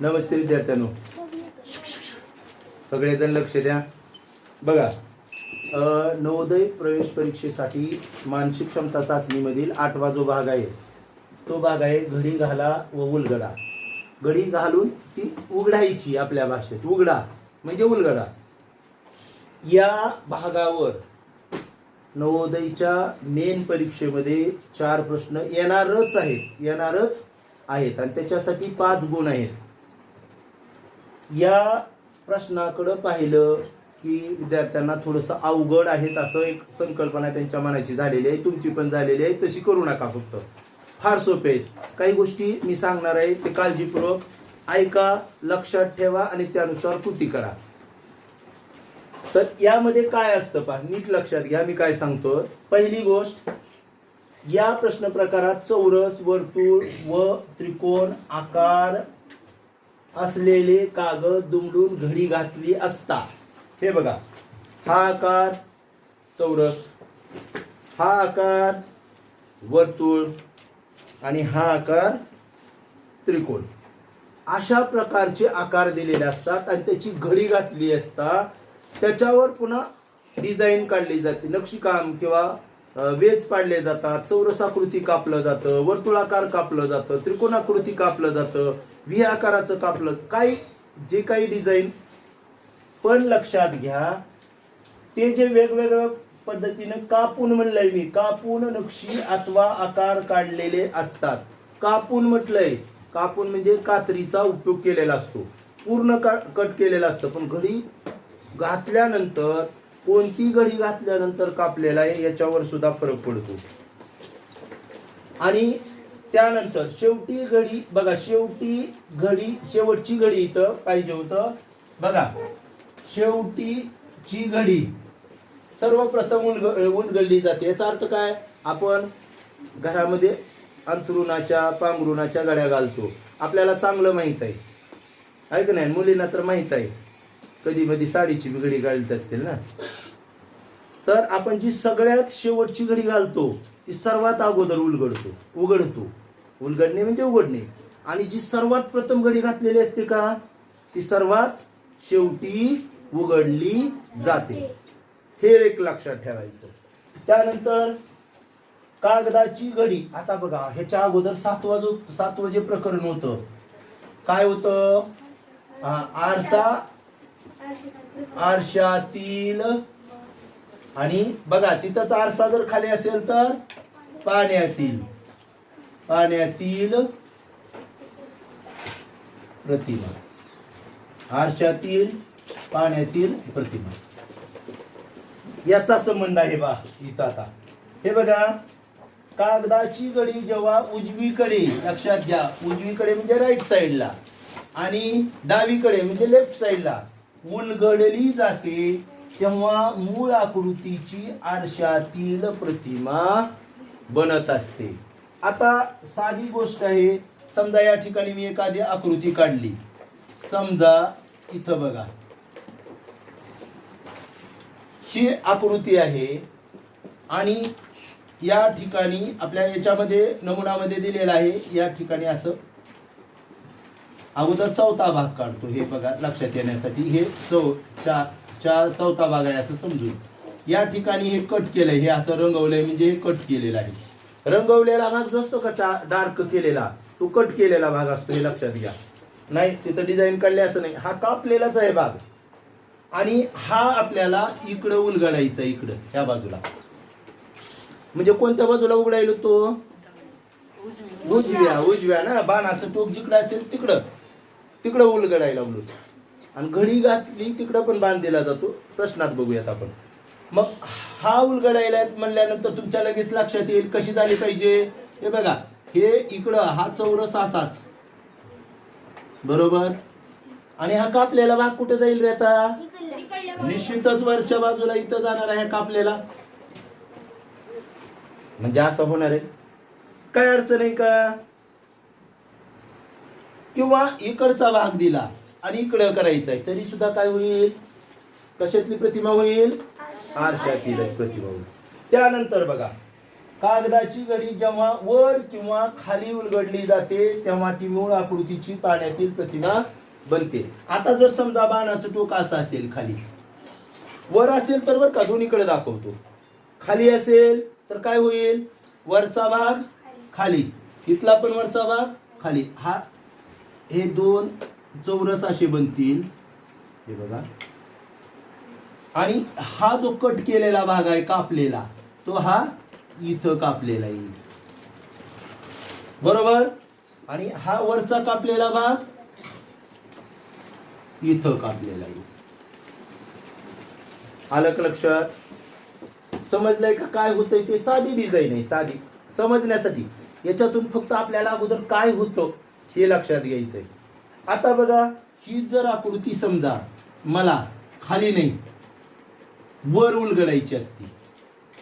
नमस्ते विद्यार्थ्यांनो. सगळेजण लक्ष द्या. बघा नवोदय प्रवेश परीक्षेसाठी मानसिक क्षमता चाचणीमधील आठवा जो भाग आहे तो भाग आहे घडी घाला व उलगडा. घडी घालून ती उघडायची आपल्या भाषेत. उघडा म्हणजे उलगडा. या भागावर नवोदयच्या मेन परीक्षेमध्ये चार प्रश्न येणारच आहेत येणारच आहेत. आणि त्याच्यासाठी पाच गुण आहेत. या प्रश्नाकडं पाहिलं की विद्यार्थ्यांना थोडंसं अवघड आहेत असं एक संकल्पना त्यांच्या मनाची झालेली आहे तुमची पण झालेली आहे तशी करू नका फक्त. फार सोपे आहेत. काही गोष्टी मी सांगणार आहे ते काळजीपूर्वक ऐका लक्षात ठेवा आणि त्यानुसार कृती करा. तर यामध्ये काय असतं पहा नीट लक्षात घ्या मी काय सांगतो. पहिली गोष्ट या प्रश्न प्रकारात चौरस वर्तुळ व त्रिकोण आकार असलेले कागद दुमडून घडी घातली असता. हे बघा. हा आकार चौरस हा आकार वर्तुळ आणि हा आकार त्रिकोण. अशा प्रकारचे आकार दिलेले असतात आणि त्याची घडी घातली असता. त्याच्यावर पुन्हा डिझाईन काढली जाते. नक्षीकाम किंवा वेज पाडले जातात चौरसाकृती कापलं जातं वर्तुळाकार कापलं जातं त्रिकोणाकृती कापलं जातं व्ही आकाराचं कापलं काही जे काही डिझाईन पण लक्षात घ्या ते जे वेगवेगळ्या पद्धतीने कापून म्हणलंय मी कापून नक्षी अथवा आकार काढलेले असतात. कापून म्हटलंय कापून म्हणजे कात्रीचा उपयोग केलेला असतो. पूर्ण का कट केलेला असतं पण घडी घातल्यानंतर कोणती घडी घातल्यानंतर कापलेला आहे याच्यावर सुद्धा फरक पडतो. आणि त्यानंतर शेवटी घडी बघा शेवटी घडी शेवटची घडी इथं पाहिजे होतं. बघा शेवटीची घडी सर्वप्रथम उलग उलगडली जाते. याचा अर्थ काय? आपण घरामध्ये अंथरुणाच्या पांघरुणाच्या गड्या घालतो. आपल्याला चांगलं माहीत आहे. ऐक नाही? मुलींना तर माहीत आहे. कधी मधी साडीची बी घडी घालत असतील ना? तर आपण जी सगळ्यात शेवटची घडी घालतो ती सर्वात अगोदर उलगडतो उघडतो. उलगडणे म्हणजे उघडणे. आणि जी सर्वात प्रथम घडी घातलेली असते का ती सर्वात शेवटी उघडली जाते. हे एक लक्षात ठेवायचं. त्यानंतर कागदाची घडी. आता बघा ह्याच्या अगोदर सातवा जो सात वाजे प्रकरण होतं. काय होतं? आरसा आरशातील आणि बघा तिथंच आरसा जर खाली असेल तर पाण्यातील पाण्यातील प्रतिमा. आरशातील पाण्यातील प्रतिमा. याचा संबंध आहे बा इथं आता. हे बघा कागदाची गडी जेव्हा उजवीकडे लक्षात घ्या उजवीकडे म्हणजे राईट साईडला आणि डावीकडे म्हणजे लेफ्ट साईडला उलगडली जाते. तेव्हा मूळ आकृतीची आरशातील प्रतिमा बनत असते. आता साधी गोष्ट आहे. समजा या ठिकाणी मी एखादी आकृती काढली. समजा इथं बघा. ही आकृती आहे आणि या ठिकाणी आपल्या याच्यामध्ये नमुनामध्ये दिलेला आहे. या ठिकाणी असं अगोदर चौथा भाग काढतो. हे बघा लक्षात येण्यासाठी. हे चौ चार चार चौथा भाग आहे असं समजून. या ठिकाणी हे कट केलंय हे असं रंगवलंय म्हणजे हे कट केलेलं आहे. रंगवलेला भाग जो असतो का डार्क केलेला तो कट केलेला भाग असतो हे लक्षात घ्या. नाही तिथं डिझाईन काढले असं नाही. हा कापलेलाच आहे भाग. आणि हा आपल्याला इकडं उलगडायचा इकडं ह्या बाजूला. म्हणजे कोणत्या बाजूला उघडायलो तो? उजव्या. उजव्या ना? बाणाचं टोक जिकडं असेल तिकडं. तिकडं उलगडायला उलट आणि घडी घातली तिकडं पण बांध दिला जातो. प्रश्नात बघूयात आपण. मग हा उलगडायला म्हणल्यानंतर तुमच्या लगेच लक्षात येईल कशी झाली पाहिजे. हे बघा हे इकडं हा चौरस असाच. बरोबर? आणि हा कापलेला भाग कुठे जाईल रे आता? निश्चितच वरच्या बाजूला इथं जाणार आहे कापलेला. म्हणजे असं होणार आहे. काय अडचण आहे का? किंवा इकडचा भाग दिला. आणि इकडं करायचं आहे तरी सुद्धा काय होईल? कशातली प्रतिमा होईल? आरशातील प्रतिमा होईल. त्यानंतर बघा कागदाची घडी जेव्हा वर किंवा खाली उलगडली जाते तेव्हा ती मूळ आकृतीची पाण्यातील प्रतिमा बनते. आता जर समजा बाणाचं टोक असं असेल खाली. वर असेल तर वर का दोन्हीकडे दाखवतो. खाली असेल तर काय होईल? वरचा भाग खाली. इथला पण वरचा भाग खाली. हा हे दोन चौरस असे बनतील. हे बघा. आणि हा जो कट केलेला भाग आहे कापलेला तो हा इथं कापलेला येईल. बरोबर? आणि हा वरचा कापलेला भाग इथं कापलेला येईल. आलं लक्षात? समजलंय का काय होतंय ते? साधी डिझाईन आहे साधी. समजण्यासाठी. याच्यातून फक्त आपल्याला अगोदर काय होतं हे लक्षात घ्यायचंय. आता बघा ही जर आकृती समजा मला खाली नाही वर उलगडायची असती.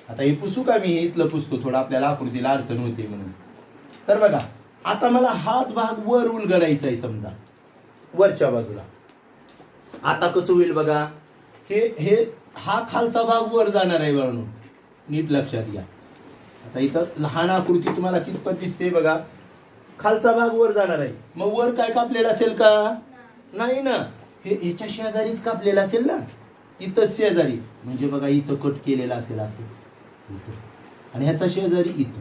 आता हे पुसू का मी? इथलं पुसतो थोडं आपल्याला आकृतीला अडचण होते म्हणून. तर बघा आता मला हाच भाग वर उलगडायचा आहे समजा वरच्या बाजूला. आता कसं होईल बघा हे हे हा खालचा भाग वर जाणार आहे म्हणून नीट लक्षात घ्या. आता इथं लहान आकृती तुम्हाला कितपत दिसते बघा खालचा भाग वर जाणार आहे. मग वर काय कापलेला असेल का? नाही ना. हे याच्या शेजारीच कापलेला असेल ना. इथं शेजारी. म्हणजे बघा इथं कट केलेला असेल असं. इथं. आणि ह्याचा शेजारी इथं.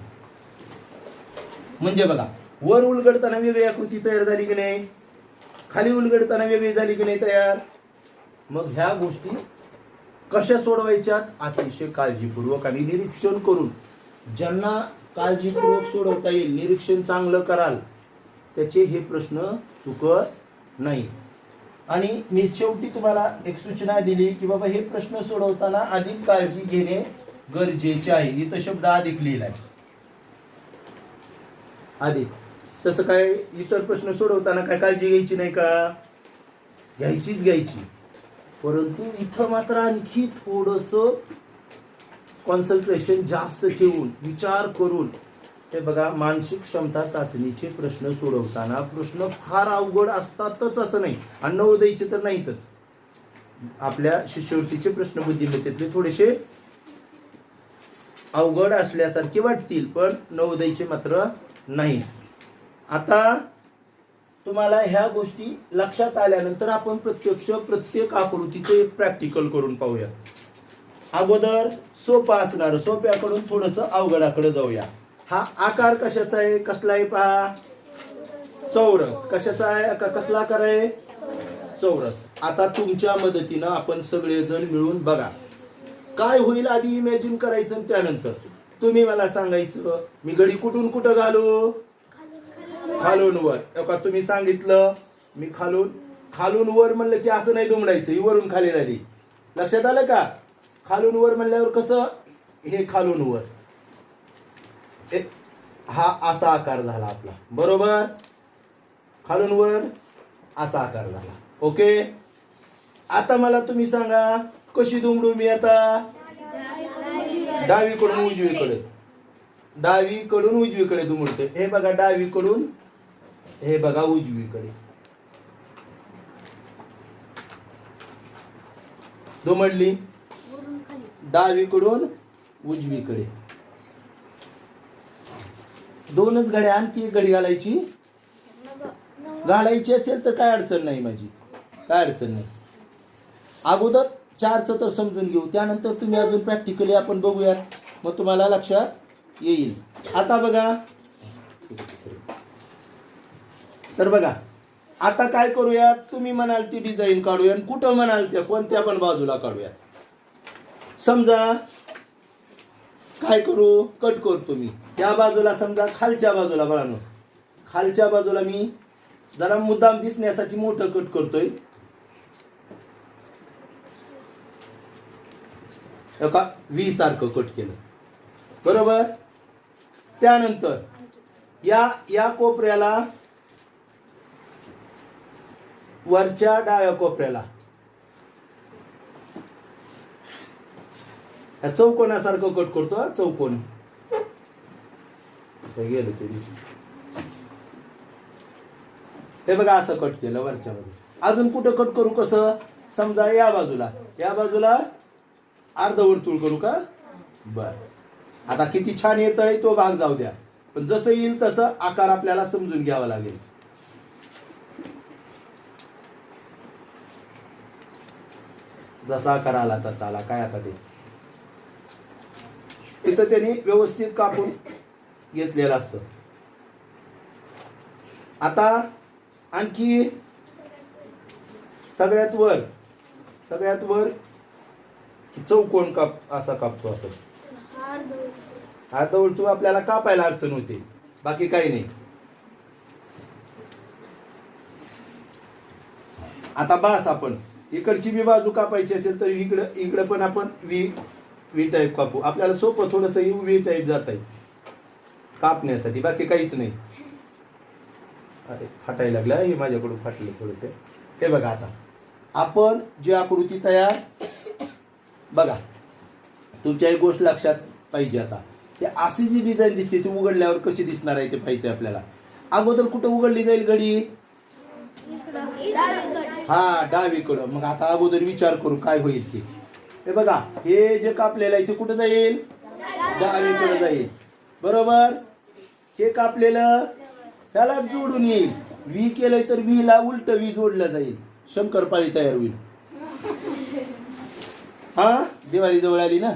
म्हणजे बघा वर उलगडताना वेगळी आकृती तयार झाली की नाही? खाली उलगडताना वेगळी झाली की नाही तयार? मग ह्या गोष्टी कशा सोडवायच्यात? अतिशय काळजीपूर्वक आणि निरीक्षण करून. ज्यांना काळजीपूर्वक सोडवता येईल. निरीक्षण चांगलं कराल. त्याचे हे प्रश्न चुकत नाही. आणि मी शेवटी तुम्हाला एक सूचना दिली की बाबा हे प्रश्न सोडवताना अधिक काळजी घेणे गरजेचे आहे. इथं शब्द अधिक आहे अधिक. तसं काय इतर प्रश्न सोडवताना काय काळजी घ्यायची नाही का? घ्यायचीच घ्यायची. परंतु इथं मात्र आणखी थोडस कॉन्सन्ट्रेशन जास्त ठेवून विचार करून हे बघा मानसिक क्षमता चाचणीचे प्रश्न सोडवताना प्रश्न फार अवघड असतातच असं नाही. आणि नवोदयचे तर नाहीतच. आपल्या शिष्यवृत्तीचे प्रश्न बुद्धिमत्तेतले थोडेसे अवघड असल्यासारखे वाटतील पण नवोदयचे मात्र नाही. आता तुम्हाला ह्या गोष्टी लक्षात आल्यानंतर आपण प्रत्यक्ष प्रत्येक आकृतीचे प्रॅक्टिकल करून पाहूया. अगोदर सोपा असणार. सोप्याकडून थोडस अवघडाकडे जाऊया. हा आकार कशाचा आहे? कसला आहे पहा? चौरस. कशाचा आहे? कसला आकार आहे? चौरस. आता तुमच्या मदतीनं आपण सगळेजण मिळून बघा. काय होईल आधी इमॅजिन करायचं आणि त्यानंतर? तुम्ही मला सांगायचं मी घडी कुठून कुठं घालू? खालून वर. हो का? तुम्ही सांगितलं मी खालून खालून वर म्हणलं की असं नाही दुमडायचं ही वरून खाली राहिली. लक्षात आलं का? खालून वर म्हणल्यावर कसं? हे खालून वर हा असा आकार झाला आपला. बरोबर? खालून वर असा आकार झाला. ओके? आता मला तुम्ही सांगा कशी दुमडू मी आता? डावीकडून उजवीकडे. डावीकडून उजवीकडे दुमडते. हे बघा डावीकडून हे बघा उजवीकडे. दुमडली. डावीकडून उजवीकडे. दोनच घड्या आणखी एक घडी घालायची. घालायची असेल तर काय अडचण नाही माझी. काय अडचण नाही. अगोदर चारचं तर समजून घेऊ. त्यानंतर तुम्ही अजून प्रॅक्टिकली आपण बघूयात. मग तुम्हाला लक्षात येईल. आता बघा. तर बघा. आता काय करूयात? तुम्ही म्हणाल ती डिझाईन काढूया आणि कुठं म्हणाल त्या कोणत्या पण बाजूला काढूयात. समजा काय करू? कट करतो मी. या बाजूला समजा खालच्या बाजूला बळानो खालच्या बाजूला मी जरा मुद्दाम दिसण्यासाठी मोठं कट करतोय. एका का व्ही सारखं कट केलं. बरोबर? त्यानंतर या या कोपऱ्याला वरच्या डाव्या कोपऱ्याला या चौकोनासारखं कट करतो हा, चौकोन. गेलं ते हे बघा असं कट केलं वरच्या बाजूला अजून कुठं कट करू कसं? समजा या बाजूला. या बाजूला अर्धवर्तुळ करू का? बर. आता किती छान येत आहे तो भाग जाऊ द्या. पण जसं येईल तसं आकार आपल्याला समजून घ्यावा लागेल. जसा आकार आला तसा आला. काय आता ते? तिथं त्यांनी व्यवस्थित कापून घेतलेलं असतं. आता आणखी सगळ्यात वर सगळ्यात वर चौकोन काप असा कापतो असं आता तू आपल्याला कापायला अडचण होते. बाकी काही नाही. आता बास आपण. इकडची बी बाजू कापायची असेल तर इकडं इकडं पण आपण वी वी टाईप कापू. आपल्याला सोपं थोडस वी टाईप जात आहे कापण्यासाठी. बाकी काहीच नाही. अरे फाटायला लागलं. हे माझ्याकडून फाटलं थोडस. हे बघा आता. आपण जी आकृती तयार बघा. तुमच्या एक गोष्ट लक्षात पाहिजे आता. ते अशी जी डिझाईन दिसते ती उघडल्यावर कशी दिसणार आहे ते पाहिजे आपल्याला. अगोदर कुठं उघडली जाईल घडी? हा डावीकडं. मग आता अगोदर विचार करू काय होईल ते. हे बघा हे जे कापलेलं आहे ते कुठं जाईल? डावीकडे जाईल. बरोबर? हे कापलेलं त्याला जोडून येईल. वी केलंय तर वी ला उलट वी जोडलं जाईल. शंकरपाळी तयार होईल. हा? दिवाळी जवळ आली ना?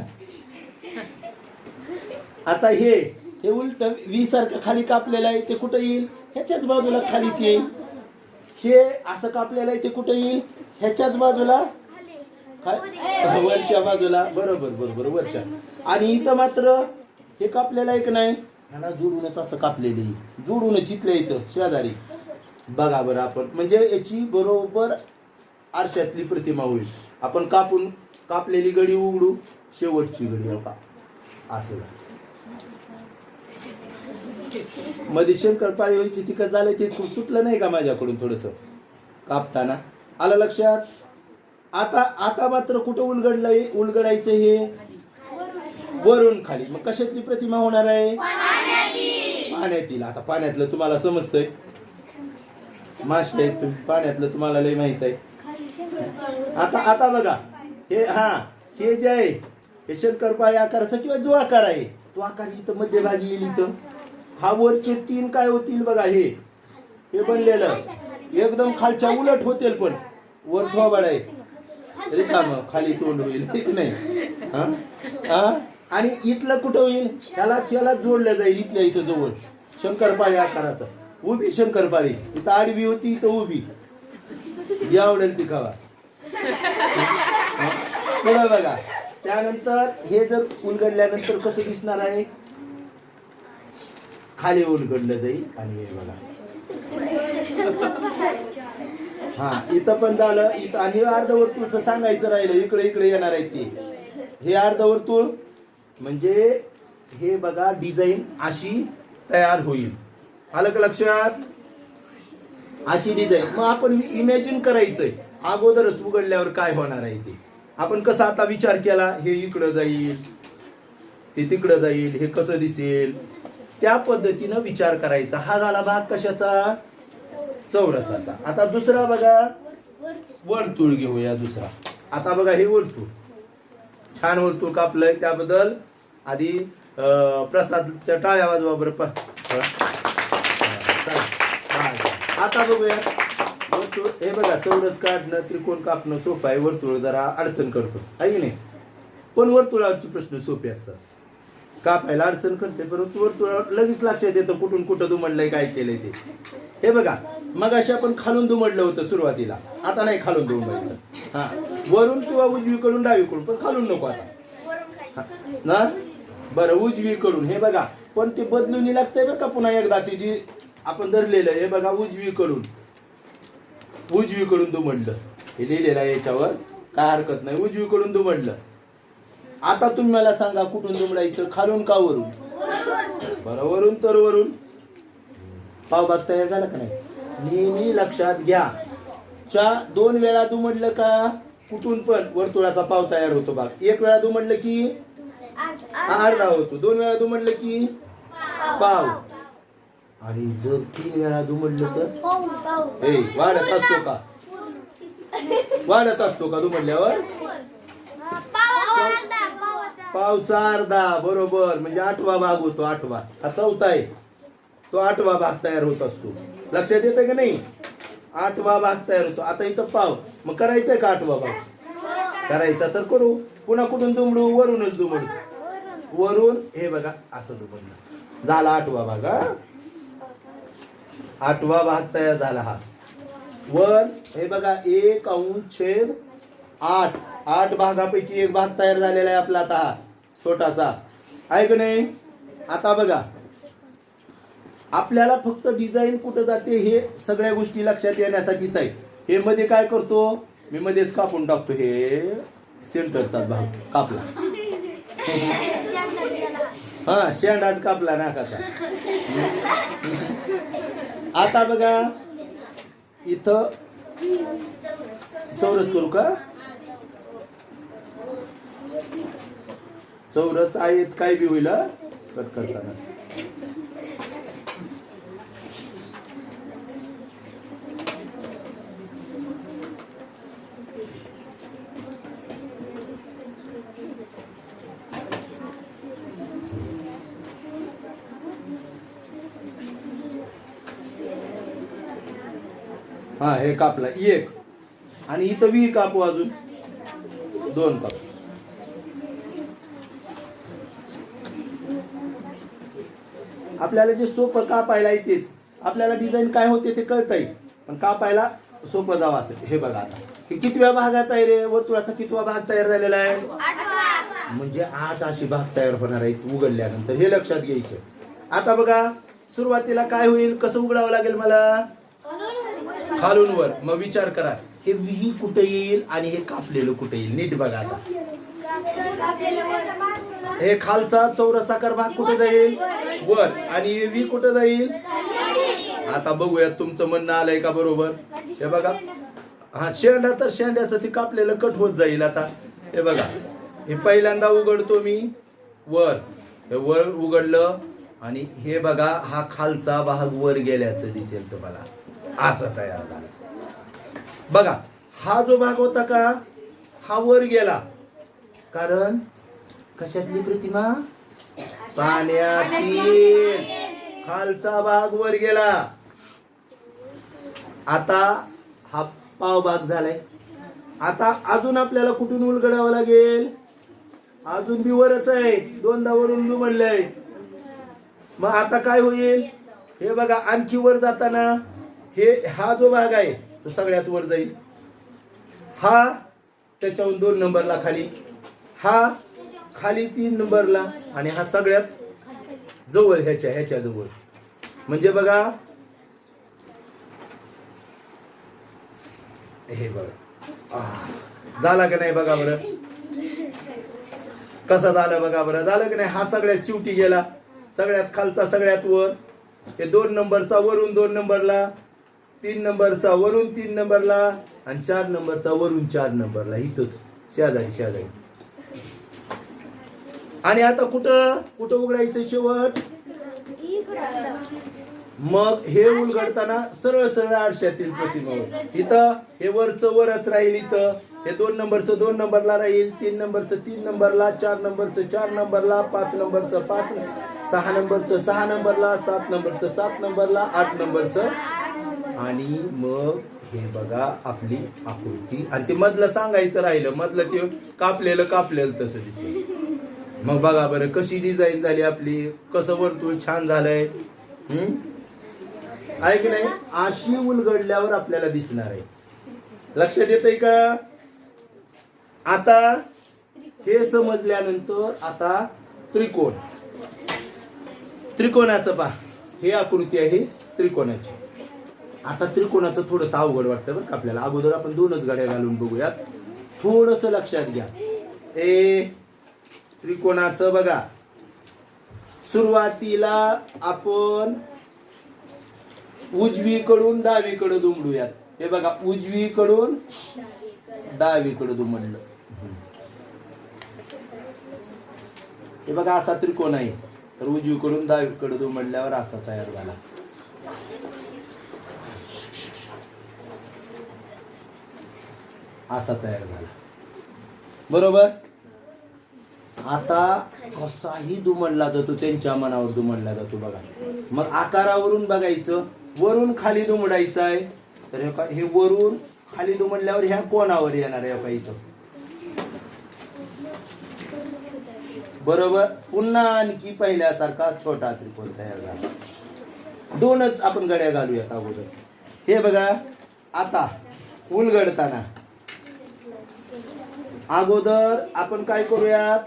आता हे हे उलट वी सारखं खाली कापलेलं आहे ते कुठं येईल? ह्याच्याच बाजूला खालीच येईल. हे असं कापलेलं आहे ते कुठं येईल? ह्याच्याच बाजूला काय? वरच्या बाजूला. बरोबर बरोबर वरच्या. आणि इथं मात्र हे कापलेलं आहे का नाही? ह्याला जोडूनच असं कापलेलं आहे. जोडूनच इथल्या इथं शेजारी. बघा बरं आपण. म्हणजे याची बरोबर आरशातली प्रतिमा होईल. आपण कापून कापलेली गडी उघडू. शेवटची गडी हो का असं झालं. मध्ये शंकर पाळी व्हायची झालं ते तुटलं नाही का माझ्याकडून थोडस? कापताना. आलं लक्षात? आता आता मात्र कुठं उलगडलंय? उलगडायचं हे? वरून खाली. मग कशातली प्रतिमा होणार आहे? पाण्यातील. आता पाण्यातलं तुम्हाला समजतंय. मासे आहेत तुम्ही. पाण्यातलं तुम्हाला लय माहीत आहे. आता आता बघा. हे हा हे जे आहे हे शंकरपाळी आकाराचा किंवा जो आकार आहे तो आकार इथं मध्यभागी येईल इथं. हा वरचे तीन काय होतील बघा हे? हे बनलेलं. एकदम खालच्या उलट होतील पण. वर थोबाड आहे. रिकाम खाली तोंड होईल. ठीक नाही. हा? हा? आणि इथलं कुठं होईल? त्याला याला जोडलं जाईल इथल्या इथं जवळ. शंकरपाळी आकाराचं. उभी शंकरपाळी. इथं आडवी होती इथं उभी. जी आवडेल ती खावा. पुढं बघा. त्यानंतर हे जर उलगडल्यानंतर कसं दिसणार आहे? खाली उलगडलं जाईल. आणि हे बघा. हा. इथं पण झालं. इथं आणि अर्धवर्तुळचं सांगायचं राहिलं इकडे इकडे येणार आहे ते. हे अर्धवर्तुळ म्हणजे हे बघा डिझाईन अशी तयार होईल. आलं का लक्षात? अशी डिझाईन मग आपण इमॅजिन करायचंय. अगोदरच उघडल्यावर काय होणार आहे ते. आपण कसं आता विचार केला हे इकडं जाईल ते तिकडं जाईल हे कसं दिसेल? त्या पद्धतीनं विचार करायचा. हा झाला भाग कशाचा? चौरसाचा. आता दुसरा बघा. वर्तुळ घेऊया दुसरा. आता बघा हे वर्तुळ. छान वर्तुळ कापलंय. त्याबद्दल आधी प्रसादच्या टाळ्या वाजवा बरं. पा आता बघूया. वर्तुळ हे बघा चौरस काढणं त्रिकोण कापणं सोपं आहे. वर्तुळ जरा अडचण करतो. आहे की नाही? पण वर्तुळावरचे प्रश्न सोपे असतात. कापायला अडचण करते परंतु वर्तुळावर लगेच लक्षात येतं कुठून कुठं दुमडलंय काय केलंय ते. हे बघा मग अशी आपण खालून दुमडलं होतं सुरुवातीला आता नाही खालून दुमडायचं. हा वरून किंवा उजवीकडून डावीकडून पण खालून नको आता. हा. ना? बरं उजवीकडून हे बघा पण ते बदलून लागतंय बरं का पुन्हा एकदा ती जी आपण धरलेलं हे बघा उजवीकडून. उजवीकडून दुमडलं. हे लिहिलेलं आहे याच्यावर काय हरकत नाही उजवीकडून दुमडलं. आता तुम्ही मला सांगा कुठून दुमडायचं? खालून का वरून? बरं वरून तर वरून. पाव भाग तयार झाला का नाही? नेहमी लक्षात घ्या. च्या दोन वेळा दुमडलं का? कुठून पण वर्तुळाचा पाव तयार होतो बाग एक वेळा दुमडलं की? अर्धा होतो. दोन वेळा दुमडलं की? पाव. आणि जर तीन वेळा दुमडलं तर? ए वाढत असतो का? वाढत असतो का दुमडल्यावर? पावचा अर्धा बरोबर. म्हणजे आठवा भाग होतो आठवा. हा चौथा आहे. तो आठवा भाग तयार होत असतो. लक्षात येतं की नाही? आठवा भाग तयार होतो. आता इथं पाव. मग करायचंय का आठवा भाग? करायचा तर करू. पुन्हा कुठून दुमडू? वरूनच दुमडू. वरून हे बघा असं दुमडलं. झाला आठवा भाग हा? आठवा भाग तयार झाला हा. वर हे बघा एक अंश छेद आठ. आठ भागापैकी एक भाग तयार झालेला आहे आपला आता हा. छोटासा. आहे नाही? आता बघा. आपल्याला फक्त डिझाईन कुठं जाते हे सगळ्या गोष्टी लक्षात येण्यासाठीच आहे. हे मध्ये काय करतो? मी मध्येच कापून टाकतो. हे सेंटरचा भाग. कापला. हा शेंडाच कापला नाकाचा आता बघा. इथं चौरस करू का? चौरस आहेत काय बी होईल कट करताना. हा हे कापला. एक. आणि इथं वी कापू अजून. दोन कापू. आपल्याला जे सोपं का पाहायला येतेच आपल्याला डिझाईन काय होते ते कळतंय. पण का पाहायला सोपं जावं असं. हे बघा आता. हे कितव्या भागात आहे रे? वर्तुळाचा कितवा भाग तयार झालेला आहे? म्हणजे आठ अशी भाग तयार होणार आहे उघडल्यानंतर. हे लक्षात घ्यायचं. आता बघा सुरुवातीला काय होईल? कसं उघडावं लागेल मला? खालून वर. मग विचार करा. हे विही कुठे येईल आणि हे कापलेलं कुठे येईल? नीट बघा आता. हे खालचा चौरसाकार भाग कुठे जाईल? वर. आणि हे वी कुठे जाईल? आता बघूया तुमचं म्हणणं आलंय का बरोबर? हे बघा. हा शेंडा तर शेंड्याचं ते कापलेलं कट होत जाईल आता. हे बघा. हे पहिल्यांदा उघडतो मी. वर. हे वर उघडलं. आणि हे बघा हा खालचा भाग वर गेल्याचं दिसेल तुम्हाला. असं तयार झालं. बघा हा जो भाग होता का? हा वर गेला. कारण कशातली प्रतिमा? पाण्यातील. खालचा भाग वर गेला. आता हा पाव भाग झालाय. आता अजून आपल्याला कुठून उलगडावं लागेल? अजून बी वरच आहे. दोनदा वरून बी म्हणलंय. मग आता काय होईल? हे बघा आणखी वर जाताना हे हा जो भाग आहे तो सगळ्यात वर जाईल. हा त्याच्याहून दोन नंबरला खाली. हा खाली तीन नंबरला आणि हा सगळ्यात जवळ ह्याच्या ह्याच्या जवळ. म्हणजे बघा हे बघा. झाला का नाही बघा बरं? कसा झालं बघा बरं? झालं की नाही? हा सगळ्यात चिवटी गेला. सगळ्यात खालचा सगळ्यात वर. हे दोन नंबरचा वरून दोन नंबरला तीन नंबरचा वरून तीन नंबरला आणि चार नंबरचा वरून चार नंबरला. इथंच. शेजारी शेजारी. आणि आता कुठं? कुठं उघडायचं शेवट? मग हे उलगडताना सरळ सरळ आरशातील प्रतिमा. इथं हे वरचं वरच राहील इथं. हे दोन नंबरचं दोन नंबरला राहील तीन नंबरचं तीन नंबरला चार नंबरचं चार नंबरला पाच नंबरचं पाच सहा नंबरचं सहा नंबरला सात नंबरचं सात नंबरला आठ नंबरचं. आणि मग हे बघा आपली आकृती. आणि ते मधलं सांगायचं राहिलं मधलं ते कापलेलं कापलेलं तसं दिसलं मग बघा बरं कशी डिझाईन झाली आपली? कसं वर्तुळ छान झालंय? ऐक आहे की नाही? अशी उलगडल्यावर आपल्याला दिसणार आहे. लक्षात येतंय का? आता हे समजल्यानंतर आता त्रिकोण. त्रिकोणाचं पहा. हे आकृती आहे त्रिकोणाची. आता त्रिकोणाचं थोडस अवघड वाटतं बरं का आपल्याला. अगोदर आपण दोनच गाड्या घालून बघूयात. थोडस लक्षात घ्या. ए त्रिकोणाचं बघा. सुरुवातीला आपण उजवीकडून डावीकडे दुमडूयात. हे बघा उजवीकडून डावीकडे दुमडलं. हे बघा असा त्रिकोण आहे. तर उजवीकडून डावीकडे दुमडल्यावर असा तयार झाला. असा तयार झाला. बरोबर? आता कसाही दुमडला जातो त्यांच्या मनावर दुमडला जातो बघा. मग आकारावरून बघायचं वरून खाली दुमडायचं आहे तर हे वरून खाली दुमडल्यावर ह्या कोणावर येणार आहे इथं. बरोबर? पुन्हा आणखी पहिल्यासारखा छोटा त्रिकोण तयार झाला. दोनच आपण गड्या घालूयात अगोदर. हे बघा आता उलगडताना. अगोदर आपण काय करूयात?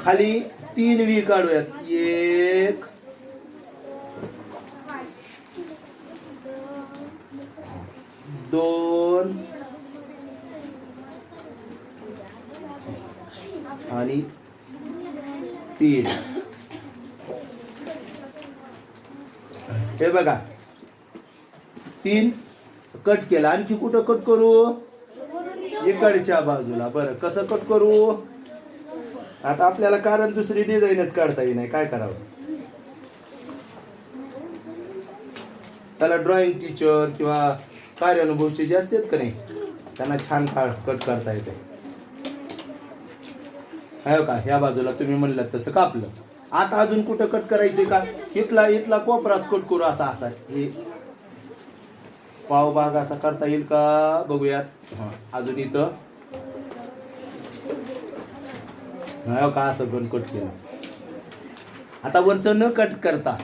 खाली तीन वी काढूयात. एक दोन आणि तीन. हे बघा. तीन कट केला. आणखी कुठं कट करू? इकडच्या बाजूला. बरं कसं कट करू? आता आपल्याला कारण दुसरी डिझाईनच काढता येईल काय करावं? त्याला ड्रॉइंग टीचर किंवा कार्यानुभवचे जे असतात का नाही त्यांना छान कट करता येते. आहे हो का? ह्या बाजूला तुम्ही म्हणलं तसं कापलं. आता अजून कुठं कट करायचे का? इथला इथला कोपराच कट करू असा असा. हे पाव भाग असा करता येईल का? बघूयात. अजून इथं. हो, का असं पण कट केलं? आता वरचं न कट करता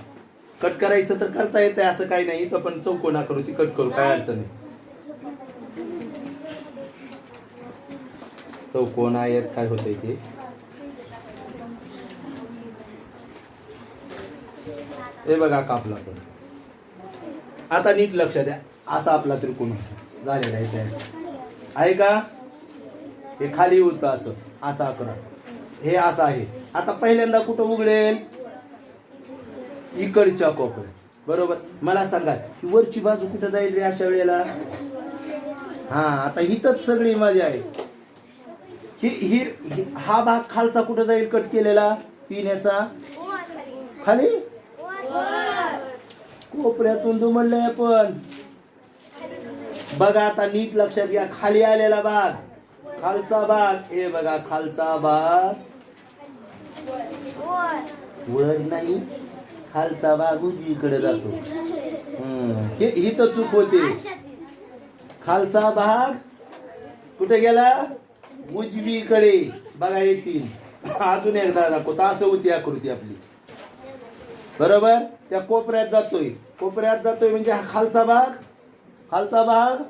कट करायचं तर करता येते असं काही नाही. तर पण चौकोना करू ती कट करू काय अडचण नाही. चौकोना येत काय होतंय ते? हे बघा कापला पण आता नीट लक्ष द्या. असा आपला त्रिकोण झालेला आहे आहे का? हे खाली होतं असं. असा अकरा हे असं आहे. आता पहिल्यांदा कुठं उघडेल? इकडच्या कोपऱ्यात. बरोबर? मला सांगा की वरची बाजू कुठं जाईल रे अशा वेळेला? हा आता हिथच सगळी मजा आहे. ही ही ही- हा भाग खालचा कुठं जाईल कट केलेला? तीन याचा खाली? कोपऱ्यातून दुमडलंय आपण बघा आता नीट लक्षात घ्या. खाली आलेला भाग. खालचा भाग. हे बघा खालचा भाग. वर नाही खालचा भाग उजवीकडे जातो. हम्म. हे ही तर चूक होते. खालचा भाग कुठे गेला? उजवीकडे बघा येतील अजून एकदा दाखवतो असं होती आकृती आपली. बरोबर? त्या कोपऱ्यात जातोय. कोपऱ्यात जातोय म्हणजे हा खालचा भाग खालचा भाग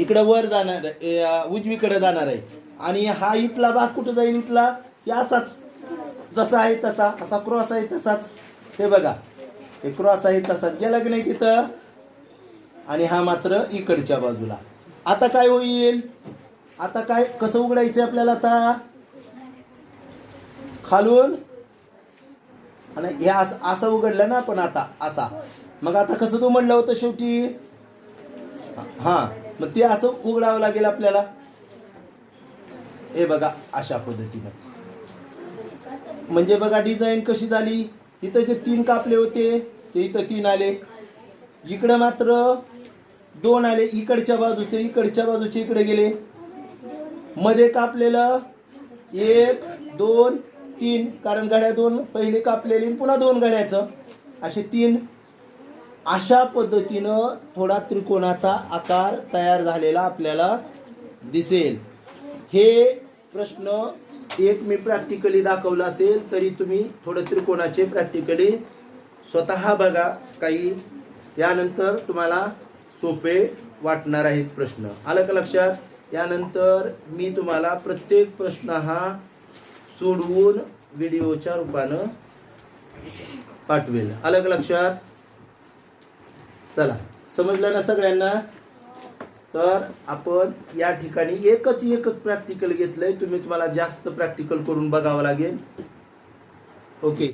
इकडे वर जाणार आहे, उजवीकडे जाणार आहे. आणि हा इथला भाग कुठं जाईल इथला? की असाच जसा आहे तसा असा क्रॉस आहे तसाच. हे बघा हे क्रॉस आहे तसाच. गेला की नाही तिथं? आणि हा मात्र इकडच्या बाजूला. आता काय होईल? आता काय कसं उघडायचं आपल्याला आता? खालून? आणि हे असं असं उघडलं ना आपण आता असा. मग आता कसं तू म्हणलं होतं शेवटी? हा मग ते असं उघडावं लागेल आपल्याला. हे बघा अशा पद्धतीनं. म्हणजे बघा डिझाईन कशी झाली? इथं जे तीन कापले होते ते इथं तीन आले. इकडं मात्र दोन आले. इकडच्या बाजूचे इकडच्या बाजूचे इकडे गेले. मध्ये कापलेलं एक दोन तीन. कारण गड्या दोन पहिले कापलेली आणि पुन्हा दोन गड्याचं. असे तीन. अशा पद्धतीनं थोडा त्रिकोणाचा आकार तयार झालेला आपल्याला दिसेल. हे प्रश्न एक मी प्रॅक्टिकली दाखवलं असेल तरी तुम्ही थोडं त्रिकोणाचे प्रॅक्टिकली स्वतः बघा काही. यानंतर तुम्हाला सोपे वाटणार आहेत प्रश्न. आलं का लक्षात? यानंतर मी तुम्हाला प्रत्येक प्रश्न हा सोडवून व्हिडिओच्या रूपानं पाठवेल. आलं का लक्षात? चला. समजलं ना सगळ्यांना? तर आपण या ठिकाणी एकच एकच प्रॅक्टिकल घेतलंय. तुम्ही तुम्हाला जास्त प्रॅक्टिकल करून बघावं लागेल. ओके